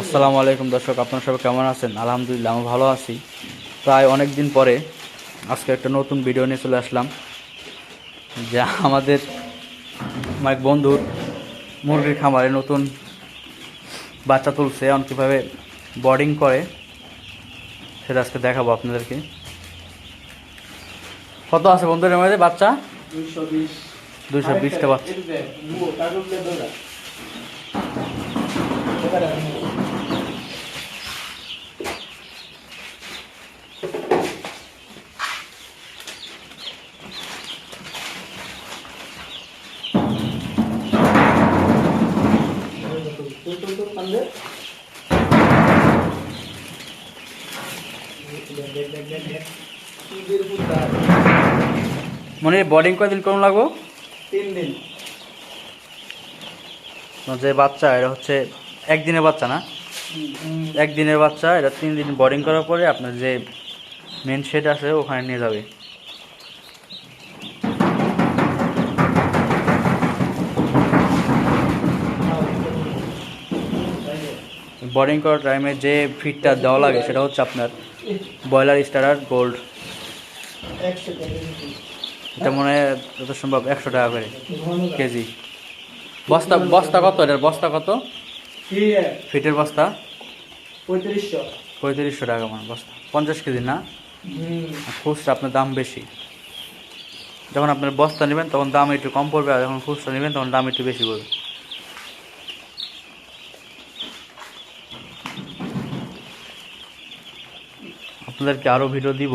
আসসালামু আলাইকুম দর্শক আপনারা সবাই কেমন আছেন? আলহামদুলিল্লাহ আমি ভালো আছি। প্রায় অনেক দিন পরে আজকে একটা নতুন ভিডিও নিয়ে চলে আসলাম যা আমাদের আমার এক বন্ধুর মুরগির খামারে নতুন বাচ্চা তুলছে। এমন কীভাবে বোর্ডিং করে সেটা আজকে দেখাবো আপনাদেরকে। কত আছে বন্ধুদের মধ্যে বাচ্চা? দুইশো বিশটা বাচ্চা। মানে বোর্ডিং কয়দিন কেমন লাগবো? তিন দিন। যে বাচ্চা এটা হচ্ছে একদিনের বাচ্চা না? একদিনের বাচ্চা, এটা তিন দিন বোর্ডিং করার পরে আপনার যে মেন শেড আছে, ওখানে নিয়ে যাবে। বোর্ডিং করার টাইমে যে ফিটটা দেওয়া লাগে, সেটা হচ্ছে আপনার ব্রয়লার স্টারার গোল্ড এটা মনে হয় যত সম্ভব, একশো টাকা করে কেজি। বস্তা বস্তা কত এটার? বস্তা কত? ফিটের বস্তা? পঁয়ত্রিশশো। পঁয়ত্রিশশো টাকা মানে বস্তা। পঞ্চাশ কেজি না? আর খুচরা আপনার দাম বেশি। যখন আপনার বস্তা নেবেন তখন দাম একটু কম পড়বে আর যখন খুচরা নেবেন তখন দাম একটু বেশি পড়বে। আপনাদেরকে আরও ভিডিও দিব।